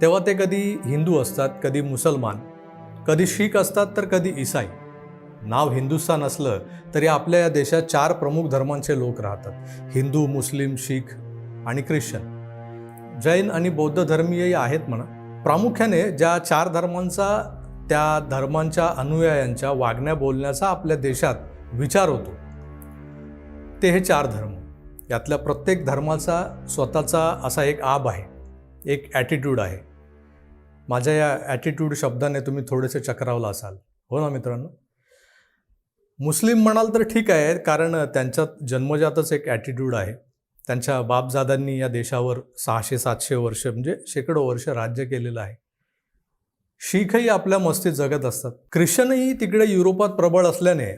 तेव्हा ते कधी हिंदू असतात कधी मुसलमान कधी शीख असतात तर कधी ईसाई. नाव हिंदुस्थान असलं तरी आपल्या या देशात चार प्रमुख धर्मांचे लोक राहतात. हिंदू मुस्लिम शीख आणि ख्रिश्चन. जैन आणि बौद्ध धर्मीयही आहेत म्हणा. प्रामुख्याने ज्या चार धर्मांचा त्या धर्मांच्या अनुयायांच्या वागण्या बोलण्याचा आपल्या देशात विचार होतो ते हे चार धर्म. यातल्या प्रत्येक धर्माचा स्वतःचा असा एक आब आहे. एक ॲटिट्यूड आहे. माझ्या या ॲटिट्यूड शब्दाने तुम्ही थोडेसे चक्रावला असाल. हो ना मित्रांनो? मुस्लिम म्हणाल तर ठीक आहे कारण त्यांच्यात जन्मजातच एक ॲटिट्यूड आहे. त्यांच्या बापजादांनी या देशावर सहाशे सातशे वर्ष म्हणजे शेकडो वर्ष राज्य केलेलं आहे. शीखही आपल्या मस्तीत जगत असतात. ख्रिश्चनही तिकडे युरोपात प्रबळ असल्याने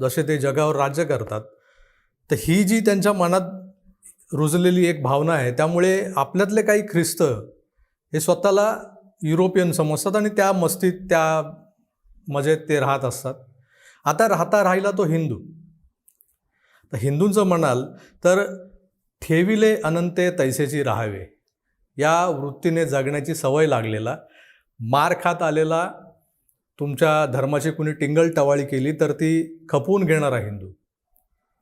जसे ते जगावर राज्य करतात तर ही जी त्यांच्या मनात रुजलेली एक भावना आहे. त्यामुळे आपल्यातले काही ख्रिस्त हे स्वतःला युरोपियन समजतात आणि त्या मस्तीत त्या मजेत ते राहत असतात. आता राहता राहिला तो हिंदू. तर हिंदूंचं म्हणाल तर ठेविले अनंते तैसेची राहावे. या वृत्तीने जगण्याची सवय लागलेला. मार खात आलेला तुमच्या धर्माची कुणी टिंगल टवाळी केली तर ती खपवून घेणारा हिंदू.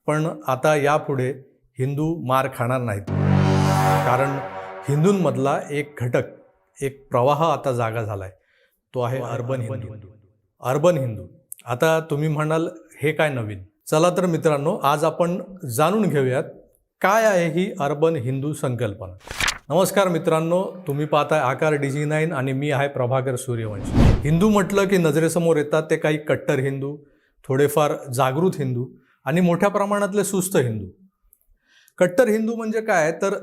पण आता यापुढे हिंदू मार खाणार नाहीत. कारण हिंदूंमधला एक घटक एक प्रवाह आता जागा झाला आहे तो आहे अर्बन हिंदू. अर्बन हिंदू. आता तुम्ही म्हणाल हे काय नवीन? चला तर मित्रांनो आज आपण जाणून घेऊयात काय आहे ही अर्बन हिंदू संकल्पना? नमस्कार मित्रांनो तुम्ही पाहताय आकार डीजी नाईन आणि मी आहे प्रभाकर सूर्यवंशी. हिंदू म्हटलं की नजरेसमोर येतात ते काही कट्टर हिंदू थोडेफार जागृत हिंदू आणि मोठ्या प्रमाणातले सुस्त हिंदू. कट्टर हिंदू म्हणजे काय? तर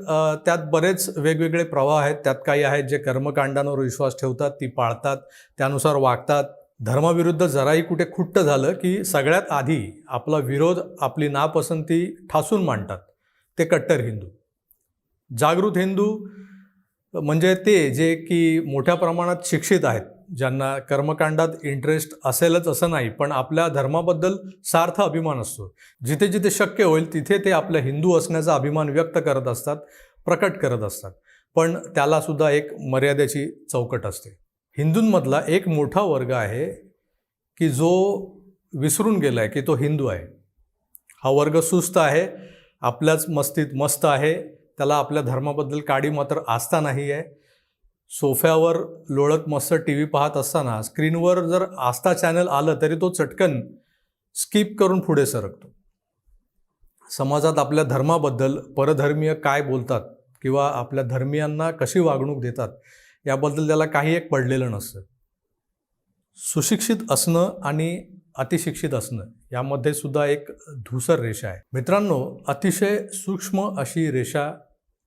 त्यात बरेच वेगवेगळे प्रवाह आहेत. त्यात काही आहेत जे कर्मकांडांवर विश्वास ठेवतात ती पाळतात त्यानुसार वागतात. धर्माविरुद्ध जराही कुठे खुट्ट झालं की सगळ्यात आधी आपला विरोध आपली नापसंती ठासून मांडतात. ते कट्टर हिंदू. जागृत हिंदू म्हणजे ते जे की मोठ्या प्रमाणात शिक्षित आहेत. ज्यांना कर्मकांडात इंटरेस्ट असेलच असं नाही पण आपल्या धर्माबद्दल सार्थ अभिमान असतो. जिथे जिथे शक्य होईल तिथे ते आपल्या हिंदू असण्याचा अभिमान व्यक्त करत असतात प्रकट करत असतात. पण त्यालासुद्धा एक मर्यादेची चौकट असते. हिंदूंमधला एक मोठा वर्ग आहे की जो विसरून गेला आहे की तो हिंदू आहे. हा वर्ग सुस्त आहे आपल्याच मस्तीत मस्त आहे त्याला आपल्या धर्माबद्दल काडी मात्र आस्था नाही आहे सोफ्यावर लोळत मस्त टी व्ही पाहत असताना स्क्रीनवर जर आस्था चॅनल आलं तरी तो चटकन स्किप करून पुढे सरकतो. समाजात आपल्या धर्माबद्दल परधर्मीय काय बोलतात किंवा आपल्या धर्मियांना कशी वागणूक देतात याबद्दल त्याला काही एक पडलेलं नसतं. सुशिक्षित असणं आणि अतिशिक्षित असणं यामध्ये सुद्धा एक धुसर रेषा आहे. मित्रांनो अतिशय सूक्ष्म अशी रेषा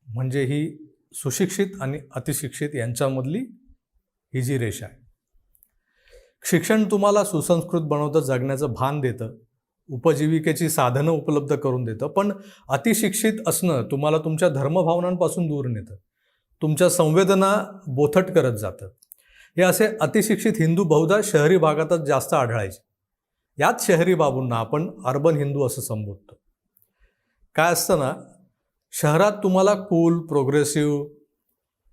म्हणजे ही सुशिक्षित आणि अतिशिक्षित यांच्यामधली ही जी रेषा आहे. शिक्षण तुम्हाला सुसंस्कृत बनवतं जगण्याचं भान देतं उपजीविकेची साधनं उपलब्ध करून देतं पण अतिशिक्षित असणं तुम्हाला तुमच्या धर्मभावनांपासून दूर नेतं. तुमच्या संवेदना बोथट करत जातं. हे असे अतिशिक्षित हिंदू बहुधा शहरी भागातच जास्त आढळायचे. याच शहरी बाबूंना आपण अर्बन हिंदू असं संबोधतो. काय असतं ना शहरात तुम्हाला कूल प्रोग्रेसिव्ह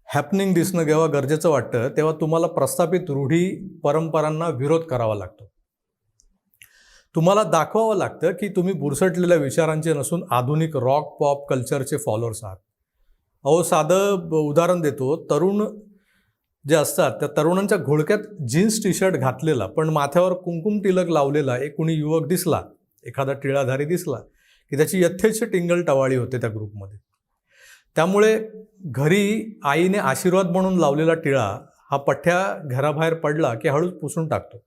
हॅपनिंग दिसणं जेव्हा गरजेचं वाटतं तेव्हा तुम्हाला प्रस्थापित रूढी परंपरांना विरोध करावा लागतो. तुम्हाला दाखवावं लागतं की तुम्ही बुरसटलेल्या विचारांचे नसून आधुनिक रॉक पॉप कल्चरचे फॉलोअर्स आहात. अहो साधं उदाहरण देतो तरुण जे असतात त्या तरुणांच्या घोळक्यात जीन्स टी शर्ट घातलेला पण माथ्यावर कुंकुम तिलक लावलेला एक कुणी युवक दिसला एखादा टिळाधारी दिसला की त्याची यथेच्छ टिंगल टवाळी होते त्या ग्रुपमध्ये. त्यामुळे घरी आईने आशीर्वाद म्हणून लावलेला टिळा हा पठ्ठ्या घराबाहेर पडला की हळूच पुसून टाकतो.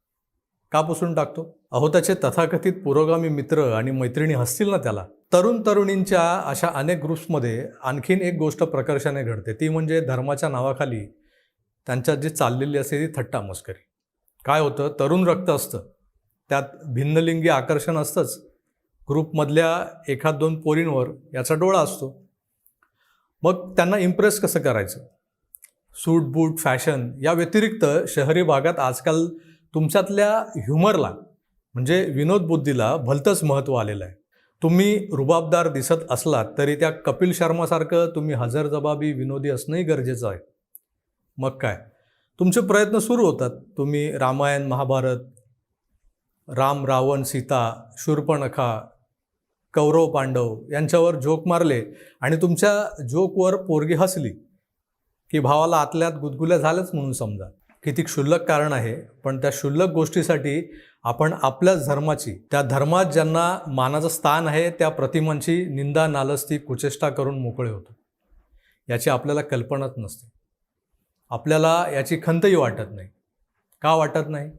का पुसून टाकतो? अहो त्याचे तथाकथित पुरोगामी मित्र आणि मैत्रिणी हसतील ना त्याला? तरुण तरुणींच्या अशा अनेक ग्रुप्समध्ये आणखीन एक गोष्ट प्रकर्षाने घडते. ती म्हणजे धर्माच्या नावाखाली त्यांच्यात जी चाललेली असते ती थट्टा मस्करी. काय होतं? तरुण रक्त असतं. त्यात भिन्नलिंगी आकर्षण असतंच. ग्रुपमधल्या एखाद दोन पोरींवर याचा डोळा असतो. मग त्यांना इम्प्रेस कसं करायचं? सूट बूट फॅशन या व्यतिरिक्त शहरी भागात आजकाल तुमच्यातल्या ह्युमरला म्हणजे विनोद बुद्धीला भलतंच महत्त्व आलेलं आहे. तुम्ही रुबाबदार दिसत असलात तरी त्या कपिल शर्मासारखं तुम्ही हजरजबाबी विनोदी असणंही गरजेचं आहे. मग काय? तुमचे प्रयत्न सुरू होतात. तुम्ही रामायण महाभारत राम रावण सीता शूर्पणखा कौरव पांडव यांच्यावर जोक मारले आणि तुमच्या जोकवर पोरगी हसली की भावाला आतल्यात गुदगुल्या झाल्याच म्हणून समजा. किती क्षुल्लक कारण आहे पण त्या क्षुल्लक गोष्टीसाठी आपण आपल्याच धर्माची त्या धर्मात ज्यांना मानाचं स्थान आहे त्या प्रतिमांची निंदा नालस्ती कुचेष्टा करून मोकळे होतो. याची आपल्याला कल्पनाच नसते. आपल्याला याची खंतही वाटत नाही. का वाटत नाही?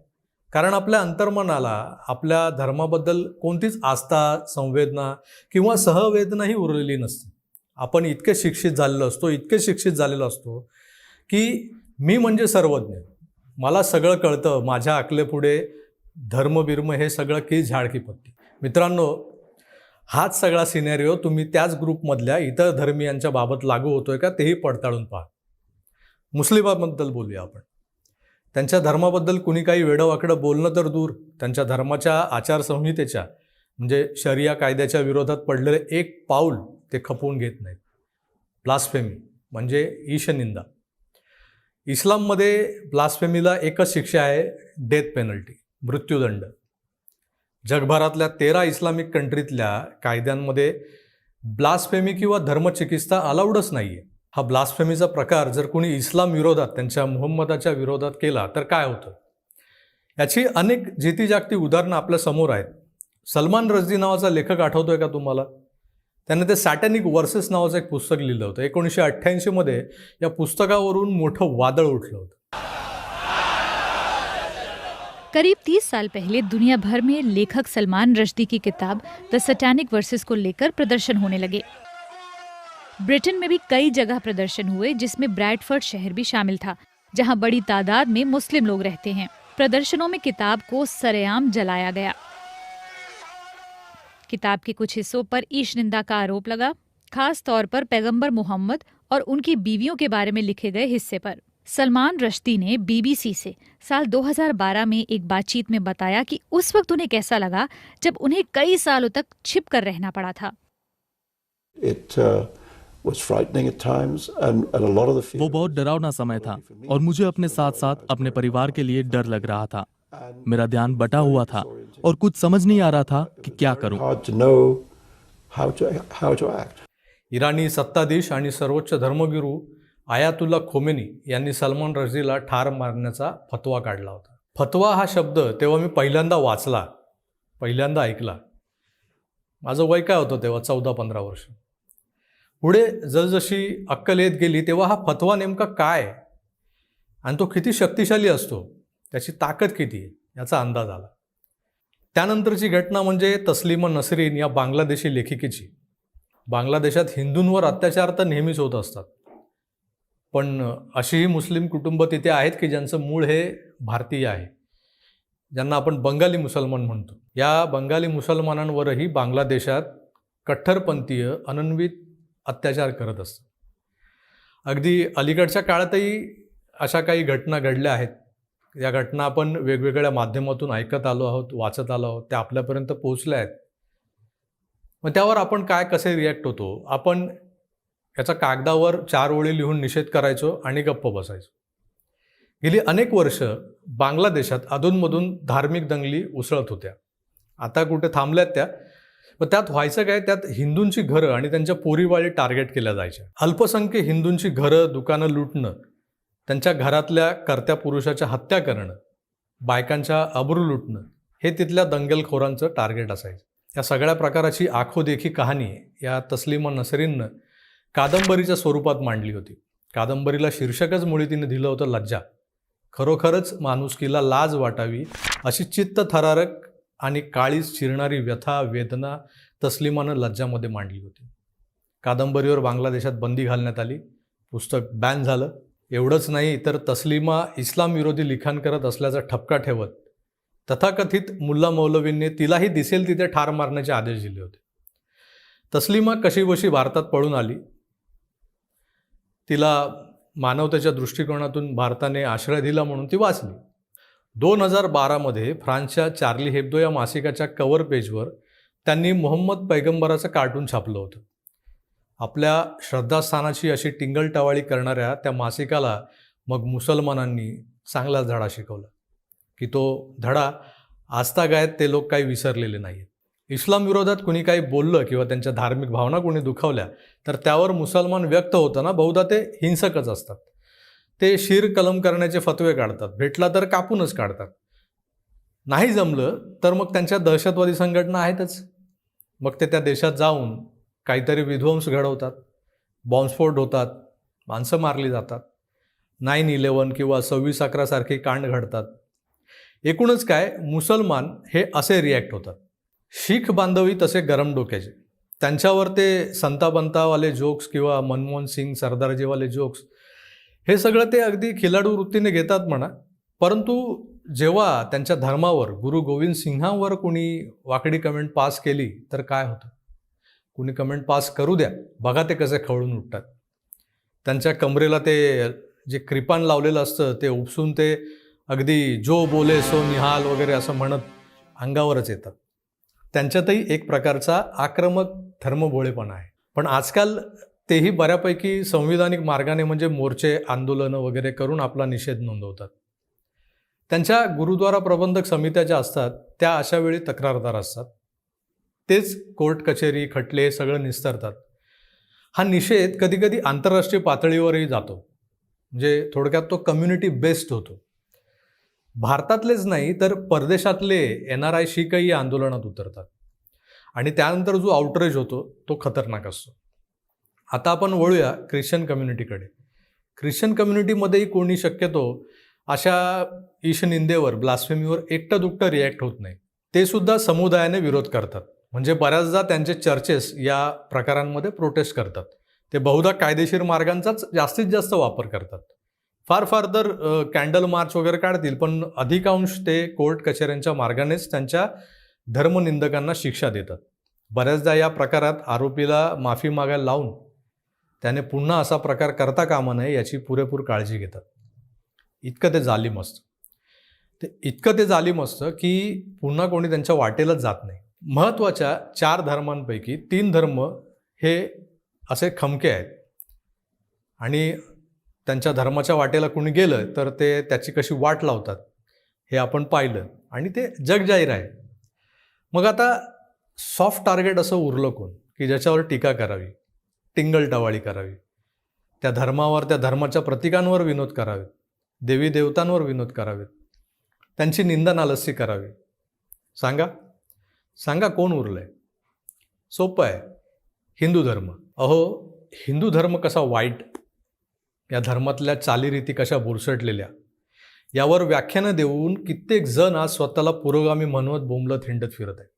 कारण आपल्या अंतर्मनाला आपल्या धर्माबद्दल कोणतीच आस्था संवेदना किंवा सहवेदनाही उरलेली नसते. आपण इतके शिक्षित झालेलो असतो इतके शिक्षित झालेलो असतो की मी म्हणजे सर्वज्ञ. मला सगळं कळतं माझ्या अकलेपुढे धर्मबिर्म हे सगळं की झाडकी पत्ती मित्रांनो हाच सगळा सिनेरिओ तुम्ही त्याच ग्रुपमधल्या इतर धर्मियांच्या बाबत लागू होतोय का तेही पडताळून पहा. मुस्लिमाबद्दल बोलूया आपण. त्यांच्या धर्माबद्दल कुणी काही वेडंवाकडं बोलणं तर दूर. त्यांच्या धर्माच्या आचारसंहितेच्या म्हणजे शरिया कायद्याच्या विरोधात पडलेले एक पाऊल ते खपवून घेत नाहीत. ब्लास्फेमी म्हणजे ईशनिंदा. इस्लाममध्ये ब्लास्फेमीला एकच शिक्षा आहे डेथ पेनल्टी मृत्यूदंड. जगभरातल्या तेरा इस्लामिक कंट्रीतल्या कायद्यांमध्ये ब्लास्फेमी किंवा धर्मचिकित्सा अलाउडच नाही आहे हा ब्लास्फेमीचा प्रकार जर कोणी इस्लाम विरोधात त्यांच्या मोहम्मदाच्या विरोधात केला तर काय होतं? याची अनेक जेती जागती उदाहरणं आपल्यासमोर आहेत. सलमान रजदी नावाचा लेखक आठवतोय का तुम्हाला? त्याने ते सॅटॅनिक वर्सेस नावाचं एक पुस्तक लिहिलं होतं. एकोणीसशे अठ्ठ्याऐंशीमध्ये या पुस्तकावरून मोठं वादळ उठलं होतं. करीब 30 साल पहले दुनिया भर में लेखक सलमान रश्दी की किताब द सटैनिक वर्सेस को लेकर प्रदर्शन होने लगे। ब्रिटेन में भी कई जगह प्रदर्शन हुए जिसमें ब्रैडफर्ड शहर भी शामिल था जहाँ बड़ी तादाद में मुस्लिम लोग रहते हैं। प्रदर्शनों में किताब को सरेआम जलाया गया। किताब के कुछ हिस्सों पर ईश निंदा का आरोप लगा खास तौर पर पैगंबर मोहम्मद और उनकी बीवियों के बारे में लिखे गए हिस्से पर। सलमान रश्दी ने बीबीसी से साल 2012 में एक बातचीत में बताया कि उस वक्त उन्हें कैसा लगा जब उन्हें कई सालों तक छिप कर रहना पड़ा था। It uh, was frightening at times, and, and a lot of the fear. वो बहुत डरावना समय था और मुझे अपने साथ साथ अपने परिवार के लिए डर लग रहा था। मेरा ध्यान बटा हुआ था और कुछ समझ नहीं आ रहा था कि क्या करूं। Hard to know how to how to act. Irani सत्ताधीश आणि सर्वोच्च धर्मगुरू आयातुल्ला खोमेनी यांनी सलमान रझीला ठार मारण्याचा फतवा काढला होता. फतवा हा शब्द तेव्हा मी पहिल्यांदा वाचला पहिल्यांदा ऐकला. माझं वय काय होतं तेव्हा? चौदा पंधरा वर्ष. पुढे जसजशी अक्कल येत गेली तेव्हा हा फतवा नेमका काय? आणि तो किती शक्तिशाली असतो? त्याची ताकद किती आहे? याचा अंदाज आला. त्यानंतरची घटना म्हणजे तस्लिमा नसरीन या बांगलादेशी लेखिकेची. बांगलादेशात हिंदूंवर अत्याचार तर नेहमीच होत असतात. पण अशीही मुस्लिम कुटुंब तिथे आहेत की ज्यांचं मूळ हे भारतीय आहे? ज्यांना आपण बंगाली मुसलमान म्हणतो. या बंगाली मुसलमानांवरही बांगलादेशात कट्टरपंथीय अनन्वित अत्याचार करत असतो. अगदी अलीकडच्या काळातही अशा काही घटना घडल्या आहेत. या घटना आपण वेगवेगळ्या माध्यमातून ऐकत आलो आहोत वाचत आलो आहोत त्या आपल्यापर्यंत पोहोचल्या आहेत. मग त्यावर आपण काय कसे रिॲक्ट होतो? आपण याचा कागदावर चार ओळी लिहून निषेध करायचो आणि गप्प बसायचो. गेली अनेक वर्ष बांगलादेशात अधूनमधून धार्मिक दंगली उसळत होत्या. आता कुठे थांबल्यात त्या? मग त्यात व्हायचं काय? त्यात हिंदूंची घरं आणि त्यांच्या पोरीवाळी टार्गेट केल्या जायच्या. अल्पसंख्य हिंदूंची घरं दुकानं लुटणं त्यांच्या घरातल्या कर्त्या पुरुषाच्या हत्या करणं बायकांच्या अब्रू लुटणं हे तिथल्या दंगलखोरांचं टार्गेट असायचं. या सगळ्या प्रकाराची आखोदेखी कहाणी या तस्लिमा नसरीननं कादंबरीच्या स्वरूपात मांडली होती. कादंबरीला शीर्षकच मुळी तिने दिलं होतं लज्जा. खरोखरच माणुसकीला लाज वाटावी अशी चित्त थरारक आणि काळीच चिरणारी व्यथा वेदना तस्लिमानं लज्जामध्ये मांडली होती. कादंबरीवर बांगलादेशात बंदी घालण्यात आली. पुस्तक बॅन झालं. एवढंच नाही तर तस्लिमा इस्लाम विरोधी लिखाण करत असल्याचा ठपका ठेवत तथाकथित मुल्ला मौलवींनी तिलाही दिसेल तिथे ठार मारण्याचे आदेश दिले होते. तस्लिमा कशीबशी भारतात पळून आली? तिला मानवतेच्या दृष्टिकोनातून भारताने आश्रय दिला म्हणून ती वाचली. दोन हजार बारामध्ये फ्रान्सच्या चार्ली हेब्दो या मासिकाच्या कव्हर पेजवर त्यांनी मोहम्मद पैगंबराचं कार्टून छापलं होतं. आपल्या श्रद्धास्थानाची अशी टिंगलटवाळी करणाऱ्या त्या मासिकाला मग मुसलमानांनी चांगलाच धडा शिकवला. की तो धडा आजतागायत ते लोक काही विसरलेले नाहीत. इस्लाम विरोधात कुणी काही बोललं किंवा त्यांच्या धार्मिक भावना कुणी दुखावल्या तर त्यावर मुसलमान व्यक्त होताना बहुधा ते हिंसकच असतात. ते शीर कलम करण्याचे फतवे काढतात. भेटला तर कापूनच काढतात. नाही जमलं तर मग त्यांच्या दहशतवादी संघटना आहेतच. मग ते त्या देशात जाऊन काहीतरी विध्वंस घडवतात. बॉम्बस्फोट होतात. माणसं मारली जातात. नाईन इलेवन किंवा सव्वीस अकरासारखी कांड घडतात. एकूणच काय मुसलमान हे असे रिॲक्ट होतात. शीख बांधवी तसे गरम डोक्याचे. त्यांच्यावर ते संताबंतावाले जोक्स किंवा मनमोहन सिंग सरदारजीवाले जोक्स हे सगळं ते अगदी खिलाडू वृत्तीने घेतात म्हणा. परंतु जेव्हा त्यांच्या धर्मावर गुरु गोविंद सिंहांवर कोणी वाकडी कमेंट पास केली तर काय होतं? कुणी कमेंट पास करू द्या. बघा ते कसे खवळून उठतात. त्यांच्या कमरेला ते जे कृपान लावलेलं असतं ते उपसून ते अगदी जो बोले सो निहाल वगैरे असं म्हणत अंगावरच येतात. त्यांच्यातही एक प्रकारचा आक्रमक धर्मभोळेपणा आहे. पण आजकाल तेही बऱ्यापैकी संविधानिक मार्गाने म्हणजे मोर्चे आंदोलनं वगैरे करून आपला निषेध नोंदवतात. त्यांच्या गुरुद्वारा प्रबंधक समित्या ज्या असतात त्या अशा वेळी तक्रारदार असतात. तेच कोर्ट कचेरी खटले सगळं निस्तरतात. हा निषेध कधीकधी आंतरराष्ट्रीय पातळीवरही जातो. म्हणजे थोडक्यात तो कम्युनिटी बेस्ड होतो. भारतातलेच नाही तर परदेशातले एन आर आय शीखही आंदोलनात उतरतात. आणि त्यानंतर जो आउटरेज होतो तो खतरनाक असतो. आता आपण वळूया ख्रिश्चन कम्युनिटीकडे. ख्रिश्चन कम्युनिटीमध्येही कोणी शक्यतो अशा ईशनिंदेवर ब्लास्फेमीवर एकटं दुकटं रिॲक्ट होत नाही. ते सुद्धा समुदायाने विरोध करतात. म्हणजे बऱ्याचदा त्यांचे चर्चेस या प्रकारांमध्ये प्रोटेस्ट करतात. ते बहुधा कायदेशीर मार्गांचाच जास्तीत जास्त वापर करतात. फार फार तर कॅन्डल मार्च वगैरे काढतील पण अधिकांश ते कोर्ट कचेऱ्यांच्या मार्गानेच त्यांच्या धर्मनिंदकांना शिक्षा देतात. बऱ्याचदा या प्रकारात आरोपीला माफी मागायला लावून त्याने पुन्हा असा प्रकार करता कामा नये याची पुरेपूर काळजी घेतात. इतकं ते जालीम असतं. ते इतकं ते जालीम असतं की पुन्हा कोणी त्यांच्या वाटेलाच जात नाही. महत्त्वाच्या चार धर्मांपैकी तीन धर्म हे असे खमके आहेत. आणि त्यांच्या धर्माच्या वाटेला कुणी गेलं तर ते त्याची कशी वाट लावतात हे आपण पाहिलं आणि ते जगजाहीर आहे. मग आता सॉफ्ट टार्गेट असं उरलं कोण की ज्याच्यावर टीका करावी? टिंगलटवाळी करावी. त्या धर्मावर त्या धर्माच्या प्रतीकांवर विनोद करावेत देवी देवतांवर विनोद करावेत त्यांची निंदा नालस्सी करावी. सांगा? सांगा कोण उरलं आहे सोपं आहे. हिंदू धर्म. अहो हिंदू धर्म कसा वाईट? या धर्मातल्या चालीरीती कशा बुरसटलेल्या? यावर व्याख्यानं देऊन कित्येक जण आज स्वतःला पुरोगामी म्हणवत बोंबलत हिंडत फिरत आहे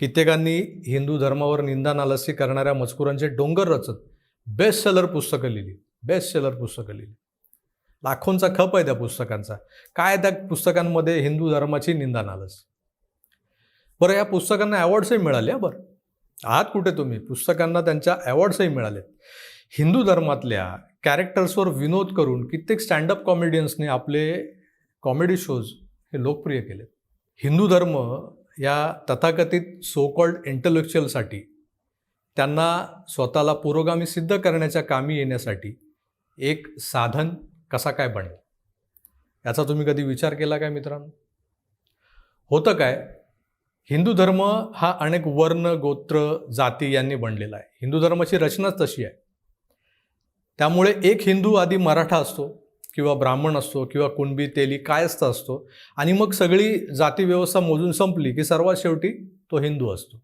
कित्येकांनी हिंदू धर्मावर निंदा नालस्सी करणाऱ्या मजकुरांचे डोंगर रचत बेस्ट सेलर पुस्तकं लिहिली. बेस्ट सेलर पुस्तकं लिहिली. लाखोंचा खप आहे त्या पुस्तकांचा. काय त्या पुस्तकांमध्ये हिंदू धर्माची निंदा नालस? बरं या पुस्तकांना अवॉर्ड्सही मिळाले हा बरं. आहात कुठे तुम्ही? पुस्तकांना त्यांच्या अवॉर्ड्सही मिळाले हिंदू धर्मातल्या कॅरेक्टर्सवर विनोद करून कित्येक स्टँडअप कॉमेडियन्सने आपले कॉमेडी शोज हे लोकप्रिय केले हिंदू धर्म या तथाकथित सो कॉल्ड इंटलेक्च्युअलसाठी त्यांना स्वतःला पुरोगामी सिद्ध करण्याच्या कामी येण्यासाठी एक साधन कसा काय बनेल? याचा तुम्ही कधी विचार केला काय मित्रांनो? होतं काय? हिंदू धर्म हा अनेक वर्ण गोत्र जाती यांनी बनलेला आहे. हिंदू धर्माची रचनाच तशी आहे. त्यामुळे एक हिंदू आधी मराठा असतो किंवा ब्राह्मण असतो किंवा कुणबी तेली कायस्थ असतो आणि मग सगळी जाती व्यवस्था मोजून संपली की सर्वात शेवटी तो हिंदू असतो.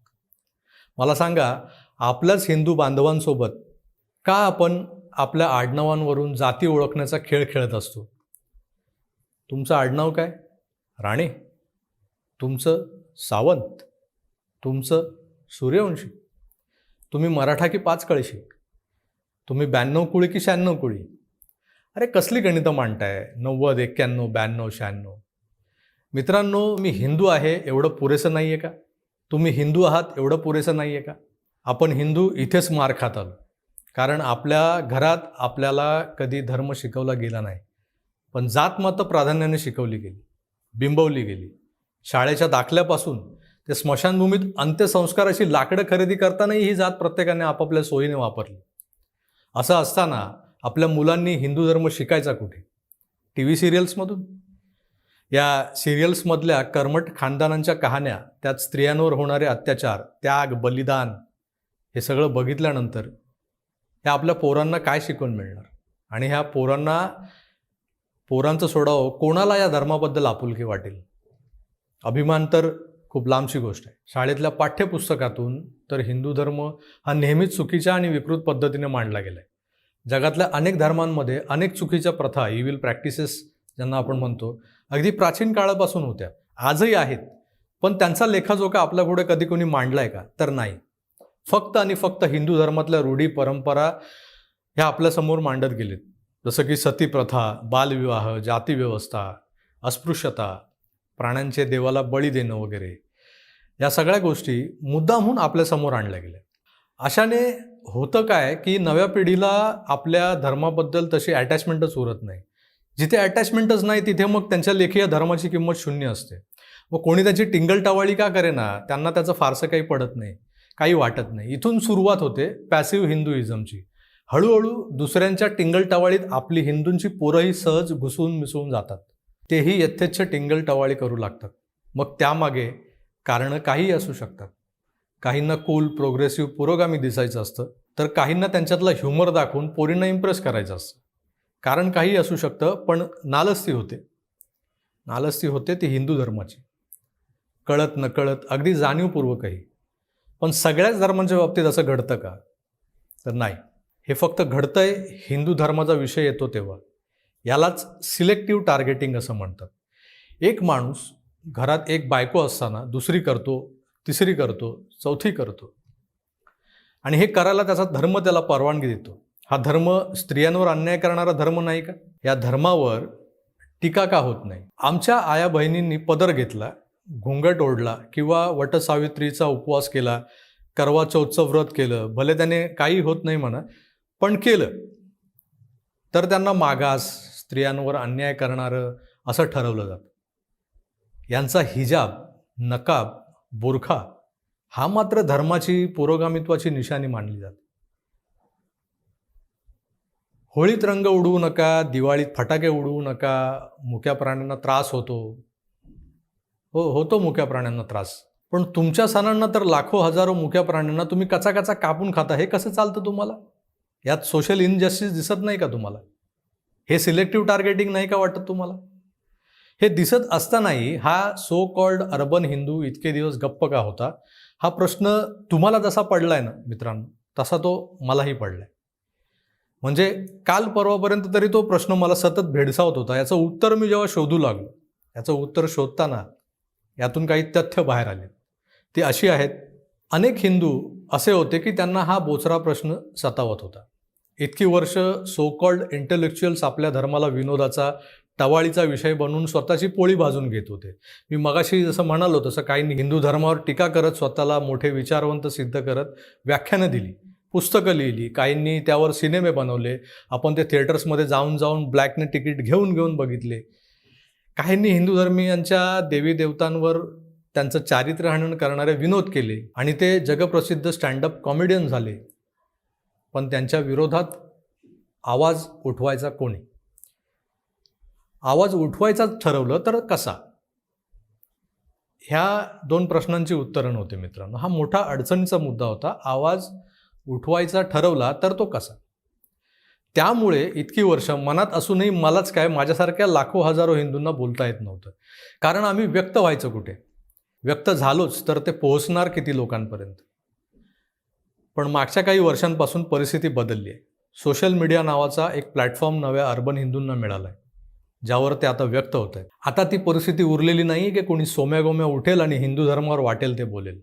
मला सांगा आपल्याच हिंदू बांधवांसोबत का आपण आपल्या आडनावांवरून जाती ओळखण्याचा खेळ खेळत असतो? तुमचं आडनाव काय? राणे. तुमचं सावंत. तुमचं सूर्यवंशी. तुम्ही मराठा की पाच कळशी तुम्ही ब्याण्णव कुळी की शहाण्णव कुळी? अरे कसली गणितं मांडताय? नव्वद एक्क्याण्णव ब्याण्णव शहाण्णव. मित्रांनो मी हिंदू आहे एवढं पुरेसं नाही आहे का? तुम्ही हिंदू आहात एवढं पुरेसं नाही आहे का? आपण हिंदू इथेच मार खात आलो कारण आपल्या घरात आपल्याला कधी धर्म शिकवला गेला नाही. पण जात मात्र प्राधान्याने शिकवली गेली बिंबवली गेली. शाळेच्या दाखल्यापासून ते स्मशानभूमीत अंत्यसंस्काराची लाकडं खरेदी करतानाही ही जात प्रत्येकाने आपापल्या सोयीने वापरली. असं असताना आपल्या मुलांनी हिंदू धर्म शिकायचा कुठे? टी व्ही सिरियल्समधून? या सिरियल्समधल्या कर्मट खानदानांच्या कहाण्या त्यात स्त्रियांवर होणारे अत्याचार त्याग बलिदान हे सगळं बघितल्यानंतर ह्या आपल्या पोरांना काय शिकवून मिळणार? आणि ह्या पोरांना पोरांचं सोडावं कोणाला या धर्माबद्दल आपुलकी वाटेल? अभिमान तर खूप लांबची गोष्ट आहे. शाळेतल्या पाठ्यपुस्तकातून तर हिंदू धर्म हा नेहमीच चुकीच्या आणि विकृत पद्धतीने मांडला गेला आहे जगातल्या अनेक धर्मांमध्ये अनेक चुकीच्या प्रथा इव्हिल प्रॅक्टिसेस ज्यांना आपण म्हणतो अगदी प्राचीन काळापासून होत्या. आजही आहेत. पण त्यांचा लेखाजोखा आपल्या पुढे कधी कोणी मांडलाय का? तर नाही. फक्त आणि फक्त हिंदू धर्मातल्या रूढी परंपरा ह्या आपल्यासमोर मांडत गेलेत. जसं की सती प्रथा बालविवाह जातीव्यवस्था अस्पृश्यता प्राण्यांचे देवाला बळी देणं वगैरे. या सगळ्या गोष्टी मुद्दामहून आपल्यासमोर आणल्या गेल्या. अशाने होतं काय की नव्या पिढीला आपल्या धर्माबद्दल तशी अटॅचमेंटच उरत नाही. जिथे अटॅचमेंटच नाही तिथे मग त्यांच्या लेखी धर्माची किंमत शून्य असते. मग कोणी त्याची टिंगलटावाळी का करेना त्यांना त्याचं फारसं काही पडत नाही काही वाटत नाही. इथून सुरुवात होते पॅसिव्ह हिंदुइझमची हळूहळू दुसऱ्यांच्या टिंगलटावाळीत आपली हिंदूंची पोरंही सहज घुसून मिसळून जातात. तेही यथेच्छ टिंगलटवाळी करू लागतात. मग त्यामागे कारणं काहीही असू शकतात. काहींना कूल प्रोग्रेसिव्ह पुरोगामी दिसायचं असतं तर काहींना त्यांच्यातला ह्युमर दाखवून पोरींना इम्प्रेस करायचं असतं. कारण काही असू शकतं पण नालस्ती होते. नालस्ती होते ती हिंदू धर्माची. कळत नकळत अगदी जाणीवपूर्वकही. पण सगळ्याच धर्मांच्या बाबतीत असं घडतं का? तर नाही. हे फक्त घडतंय हिंदू धर्माचा विषय येतो तेव्हा. यालाच सिलेक्टिव्ह टार्गेटिंग असं म्हणतात. एक माणूस घरात एक बायको असताना दुसरी करतो तिसरी करतो चौथी करतो. आणि हे करायला त्याचा धर्म त्याला परवानगी देतो. हा धर्म स्त्रियांवर अन्याय करणारा धर्म नाही का? या धर्मावर टीका का होत नाही? आमच्या आया बहिणींनी पदर घेतला घोंगट ओढला किंवा वटसावित्रीचा उपवास केला करवा चौथचं व्रत केलं भले त्याने काही होत नाही म्हणा पण केलं. तर त्यांना मागास स्त्रियांवर अन्याय करणारं असं ठरवलं जातं. यांचा हिजाब नकाब बोरखा हा मात्र धर्माची पुरोगामित्वाची निशाणी मानली जाते. होळीत रंग उडवू नका दिवाळीत फटाके उडवू नका मुक्या प्राण्यांना त्रास होतो. हो होतो मुक्या प्राण्यांना त्रास. पण तुमच्या सणांना तर लाखो हजारो मुक्या प्राण्यांना तुम्ही कचा कचा कापून खाता हे कसं चालतं तुम्हाला? यात सोशल इनजस्टिस दिसत नाही का तुम्हाला? हे सिलेक्टिव्ह टार्गेटिंग नाही का वाटत तुम्हाला? हे दिसत असतानाही हा सो कॉल्ड अर्बन हिंदू इतके दिवस गप्प का होता? हा प्रश्न तुम्हाला जसा पडलाय ना मित्रांनो तसा तो मलाही पडलाय. म्हणजे काल परवापर्यंत तरी तो प्रश्न मला सतत भेडसावत होता. याचं उत्तर मी जेव्हा शोधू लागलो याचं उत्तर शोधताना यातून काही तथ्य बाहेर आले. ती अशी आहेत अनेक हिंदू असे होते की त्यांना हा बोचरा प्रश्न सतावत होता. इतकी वर्ष सो कॉल्ड इंटेलेक्च्युअल्स आपल्या धर्माला विनोदाचा टवाळीचा विषय बनवून स्वतःची पोळी भाजून घेत होते. मी मगाशी जसं म्हणालो तसं काही हिंदू धर्मावर टीका करत स्वतःला मोठे विचारवंत सिद्ध करत व्याख्यानं दिली. पुस्तकं लिहिली. काहींनी त्यावर सिनेमे बनवले. आपण ते थिएटर्समध्ये जाऊन जाऊन ब्लॅकने तिकीट घेऊन घेऊन बघितले. काहींनी हिंदू धर्मीयांच्या देवी देवतांवर त्यांचं चारित्र्य हनन करणारे विनोद केले आणि ते जगप्रसिद्ध स्टँडअप कॉमेडियन झाले. पण त्यांच्या विरोधात आवाज उठवायचा कोणी? आवाज उठवायचाच ठरवलं तर कसा? ह्या दोन प्रश्नांची उत्तरं होते मित्रांनो. हा मोठा अडचणीचा मुद्दा होता. आवाज उठवायचा ठरवला तर तो कसा? त्यामुळे इतकी वर्ष मनात असूनही मलाच काय माझ्यासारख्या लाखो हजारो हिंदूंना बोलता येत नव्हतं. कारण आम्ही व्यक्त व्हायचं कुठे? व्यक्त झालोच तर ते पोहोचणार किती लोकांपर्यंत? पण मागच्या काही वर्षांपासून परिस्थिती बदलली आहे. सोशल मीडिया नावाचा एक प्लॅटफॉर्म नव्या अर्बन हिंदूंना मिळाला आहे ज्यावर ते आता व्यक्त होत आहेत. आता ती परिस्थिती उरलेली नाही की कोणी सोम्यागोम्या उठेल आणि हिंदू धर्मावर वाटेल ते बोलेल.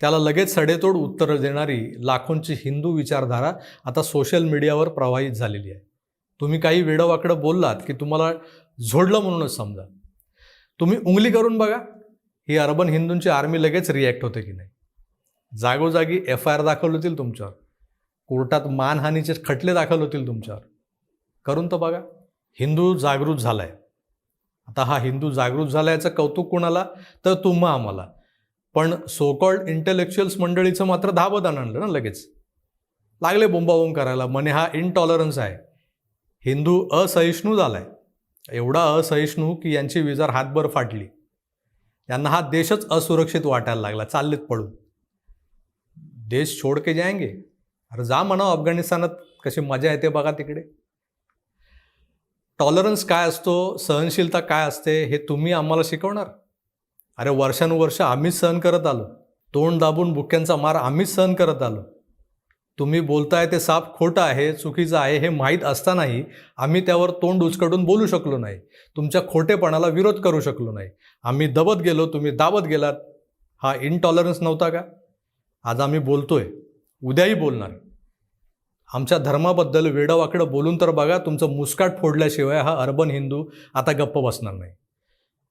त्याला लगेच सडेतोड उत्तरं देणारी लाखोंची हिंदू विचारधारा आता सोशल मीडियावर प्रवाहित झालेली आहे. तुम्ही काही वेडंवाकडं बोललात की तुम्हाला झोडलं म्हणूनच समजा. तुम्ही उंगली करून बघा ही अर्बन हिंदूंची आर्मी लगेच रिॲक्ट होते की नाही. जागोजागी एफ आय आर दाखल होतील तुमच्यावर. कोर्टात मानहानीचे खटले दाखल होतील तुमच्यावर. करून तर बघा. हिंदू जागृत झालाय. आता हा हिंदू जागृत झाला याचं कौतुक कोणाला? तर तुम्हा आम्हाला. पण सोकॉल्ड इंटेलेक्च्युअल्स मंडळीचं मात्र धाबदान आणलं ना लगेच. लागले बोंबाबोंब करायला. म्हणे हा इनटॉलरन्स आहे. हिंदू असहिष्णू झालाय. एवढा असहिष्णू की यांची विजार हातभर फाटली. यांना हा देशच असुरक्षित वाटायला लागला. चाललेत पळून. देश छोड के जायंगे. अरे जा म्हणावं अफगाणिस्तानात. कशी मजा येते बघा तिकडे. टॉलरन्स काय असतो? सहनशीलता काय असते? हे तुम्ही आम्हाला शिकवणार. अरे वर्षानुवर्ष आम्हीच सहन करत आलो. तोंड दाबून बुक्क्यांचा मार आम्हीच सहन करत आलो. तुम्ही बोलताय ते साप खोटं आहे चुकीचं आहे हे माहीत असतानाही आम्ही त्यावर तोंड उचकडून बोलू शकलो नाही. तुमच्या खोटेपणाला विरोध करू शकलो नाही. आम्ही दबत गेलो तुम्ही दाबत गेलात. हा इनटॉलरन्स नव्हता का? आज आम्ही बोलतोय. उद्याही बोलणार. आमच्या धर्माबद्दल वेडवाकडं बोलून तर बघा तुमचं मुस्काट फोडल्याशिवाय हा अर्बन हिंदू आता गप्प बसणार नाही.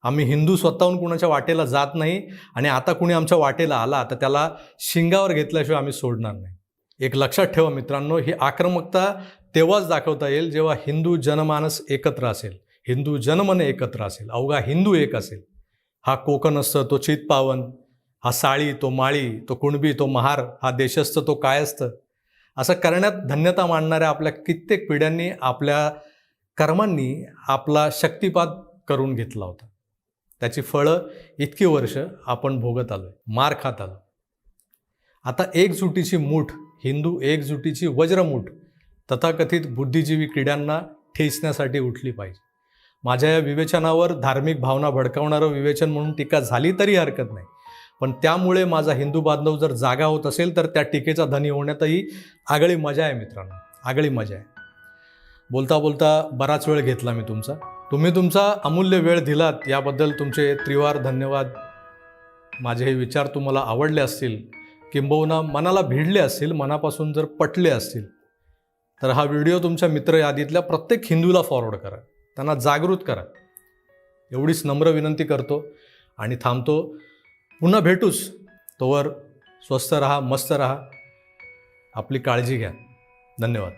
आम्ही हिंदू स्वतःहून कुणाच्या वाटेला जात नाही आणि आता कुणी आमच्या वाटेला आला तर त्याला शिंगावर घेतल्याशिवाय आम्ही सोडणार नाही. एक लक्षात ठेवा मित्रांनो ही आक्रमकता तेव्हाच दाखवता येईल जेव्हा हिंदू जनमानस एकत्र असेल. हिंदू जनमन एकत्र असेल. अवघा हिंदू एक असेल. हा कोकण असतं तो चितपावन. हा साळी तो माळी तो कुणबी तो महार हा देशस्थ तो कायस्थ असं करण्यात धन्यता मानणाऱ्या आपल्या कित्येक पिढ्यांनी आपल्या कर्मांनी आपला शक्तिपात करून घेतला होता. त्याची फळं इतकी वर्ष आपण भोगत आलो मार खात आलो आता एकजुटीची मूठ हिंदू एकजुटीची वज्रमूठ तथाकथित बुद्धिजीवी किड्यांना ठेचण्यासाठी उठली पाहिजे. माझ्या या विवेचनावर धार्मिक भावना भडकावणारं विवेचन म्हणून टीका झाली तरी हरकत नाही. पण त्यामुळे माझा हिंदू बांधव जर जागा होत असेल तर त्या टीकेचा धनी होण्यातही आगळी मजा आहे मित्रांनो. आगळी मजा आहे. बोलता बोलता बराच वेळ घेतला मी तुमचा. तुम्ही तुमचा अमूल्य वेळ दिलात याबद्दल तुमचे त्रिवार धन्यवाद. माझे हे विचार तुम्हाला आवडले असतील किंबहुना मनाला भिडले असतील मनापासून जर पटले असतील तर हा व्हिडिओ तुमच्या मित्र यादीतल्या प्रत्येक हिंदूला फॉरवर्ड करा. त्यांना जागृत करा. एवढीच नम्र विनंती करतो आणि थांबतो. पुन्हा भेटूच. तोवर स्वस्त रहा मस्त रहा. आपली काळजी घ्या. धन्यवाद.